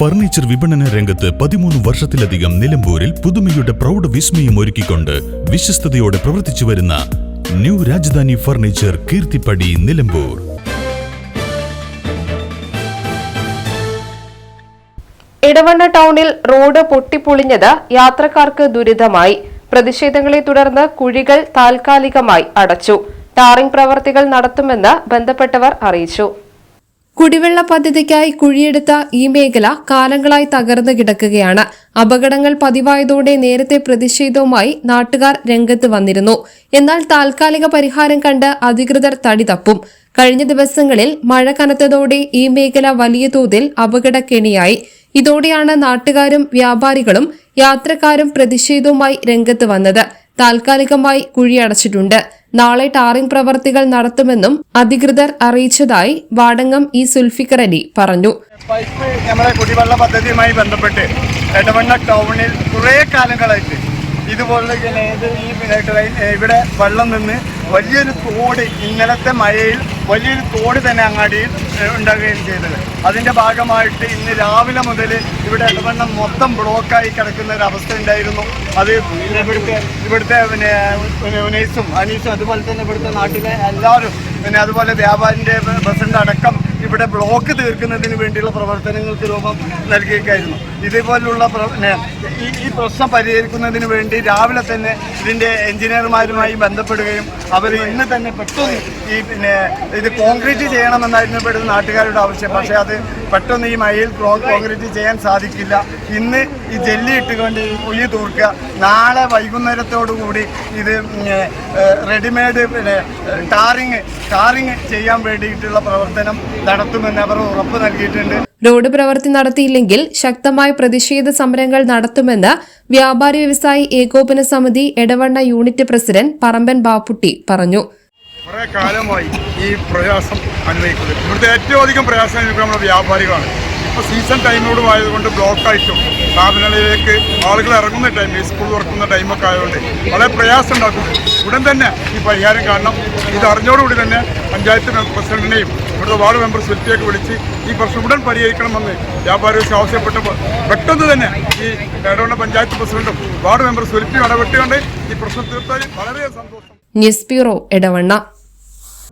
Furniture വിപണന രംഗത്ത് പതിമൂന്ന് വർഷത്തിലധികം നിലമ്പൂരിൽ പുതുമയുടെ പ്രൗഢ വിസ്മയം ഒരുക്കിക്കൊണ്ട് വിശ്വസ്തയോടെ പ്രവർത്തിച്ചു വരുന്ന ന്യൂ രാജധാനി ഫർണിച്ചർ കീർത്തിപ്പടി നിലമ്പൂർ. ഇടവണ്ണ ടൗണിൽ റോഡ് പൊട്ടിപ്പൊളിഞ്ഞത് യാത്രക്കാർക്ക് ദുരിതമായി. പ്രതിഷേധങ്ങളെ തുടർന്ന് കുഴികൾ താൽക്കാലികമായി അടച്ചു. ടാറിംഗ് പ്രവർത്തികൾ നടത്തുമെന്ന് ബന്ധപ്പെട്ടവർ അറിയിച്ചു. കുടിവെള്ള പദ്ധതിക്കായി കുഴിയെടുത്ത ഈ മേഖല കാലങ്ങളായി തകർന്നു കിടക്കുകയാണ്. അപകടങ്ങൾ പതിവായതോടെ നേരത്തെ പ്രതിഷേധവുമായി നാട്ടുകാർ രംഗത്ത് വന്നിരുന്നു. എന്നാൽ താൽക്കാലിക പരിഹാരം കണ്ട് അധികൃതർ തടി തപ്പും. കഴിഞ്ഞ ദിവസങ്ങളിൽ മഴ കനത്തതോടെ ഈ മേഖല വലിയ തോതിൽ അപകടക്കെണിയായി. ഇതോടെയാണ് നാട്ടുകാരും വ്യാപാരികളും യാത്രക്കാരും പ്രതിഷേധവുമായി രംഗത്ത് വന്നത്. താൽക്കാലികമായി കുഴിയടച്ചിട്ടുണ്ട്. നാളെ ടാറിംഗ് പ്രവർത്തികൾ നടത്തുമെന്നും അധികൃതർ അറിയിച്ചതായി വാടങ്ങം ഇ സുൽഫിക്കർ അലി പറഞ്ഞു. നമ്മുടെ കുടിവെള്ള പദ്ധതിയുമായി ബന്ധപ്പെട്ട് എടവണ്ണ ടൗണിൽ കുറേ കാലങ്ങളായിട്ട് ഇതുപോലെ ഇവിടെ വെള്ളം നിന്ന് വലിയൊരു തോട് ഇന്നലത്തെ മഴയിൽ വലിയൊരു തോട് തന്നെ അങ്ങാടിയിൽ ഉണ്ടാകുകയും ചെയ്തത്. അതിന്റെ ഭാഗമായിട്ട് ഇന്ന് രാവിലെ മുതൽ ഇവിടെ ഇടവണ്ണം മൊത്തം ബ്ലോക്കായി കിടക്കുന്ന ഒരു അവസ്ഥ ഉണ്ടായിരുന്നു. അത് ഇവിടുത്തെ ഇവിടുത്തെ പിന്നെ ഉനൈസും അനീസും അതുപോലെ തന്നെ ഇവിടുത്തെ നാട്ടിലെ എല്ലാവരും പിന്നെ അതുപോലെ വ്യാപാരിന്റെ ബസ്സിന്റെ അടക്കം ഇവിടെ ബ്ലോക്ക് തീർക്കുന്നതിന് വേണ്ടിയുള്ള പ്രവർത്തനങ്ങൾക്ക് രൂപം നൽകിയേക്കായിരുന്നു ഇതുപോലുള്ള ഈ പ്രശ്നം പരിഹരിക്കുന്നതിന് വേണ്ടി രാവിലെ തന്നെ ഇതിന്റെ എഞ്ചിനീയർമാരുമായി ബന്ധപ്പെടുകയും അവർ ഇന്ന് തന്നെ പെട്ടെന്ന് ഈ പിന്നെ ഇത് കോൺക്രീറ്റ് ചെയ്യണമെന്നായിരുന്നു ഇവിടുത്തെ നാട്ടുകാരുടെ ആവശ്യം. പക്ഷേ അത് പെട്ടെന്ന് ഈ മഴയിൽ കോൺക്രീറ്റ് ചെയ്യാൻ സാധിക്കില്ല. ഇന്ന് ഈ ജെല്ലി ഇട്ടുകൊണ്ട് കുഴി തൂർക്കുക. നാളെ വൈകുന്നേരത്തോടു കൂടി ഇത് റെഡിമെയ്ഡ് പിന്നെ ടാറിങ് ടാറിങ് ചെയ്യാൻ വേണ്ടിയിട്ടുള്ള പ്രവർത്തനം നടത്തുമെന്ന് അവർ ഉറപ്പ് നൽകിയിട്ടുണ്ട്. റോഡ് പ്രവൃത്തി നടത്തിയില്ലെങ്കിൽ ശക്തമായ പ്രതിഷേധ സമരങ്ങൾ നടത്തുമെന്ന് വ്യാപാരി വ്യവസായി ഏകോപന സമിതി എടവണ്ണ യൂണിറ്റ് പ്രസിഡന്റ് പറമ്പൻ ബാപ്പുട്ടി പറഞ്ഞു. കുറെ കാലമായി ഈ പ്രയാസം അനുഭവിക്കുന്നത് ഇവിടുത്തെ ഏറ്റവും അധികം പ്രയാസം അനുഭവിക്കുന്നത് നമ്മുടെ വ്യാപാരികളാണ്. ഇപ്പോൾ സീസൺ ടൈമോടും ആയതുകൊണ്ട് ബ്ലോക്കായിട്ടും സ്ഥാപനങ്ങളിലേക്ക് ആളുകൾ ഇറങ്ങുന്ന ടൈം സ്കൂൾ തുറക്കുന്ന ടൈമൊക്കെ ആയതുകൊണ്ട് വളരെ പ്രയാസം ഉണ്ടാക്കുന്നു ഉടൻ തന്നെ ഈ പരിഹാരം കാരണം ഇത് തന്നെ പഞ്ചായത്ത് പ്രസിഡന്റിനെയും ഇവിടുത്തെ വാർഡ് മെമ്പർ സ്വിറ്റിയൊക്കെ വിളിച്ച് ഈ പ്രശ്നം ഉടൻ പരിഹരിക്കണമെന്ന് വ്യാപാരി വ്യവസായ ആവശ്യപ്പെട്ടപ്പോൾ പെട്ടെന്ന് തന്നെ ഈ ഇടവണ്ണ പഞ്ചായത്ത് പ്രസിഡന്റും വാർഡ് മെമ്പർ സ്വിറ്റിയും ഇടപെട്ടുകൊണ്ട് ഈ പ്രശ്നം തീർത്താൽ വളരെ സന്തോഷം. News bureau Edavanna.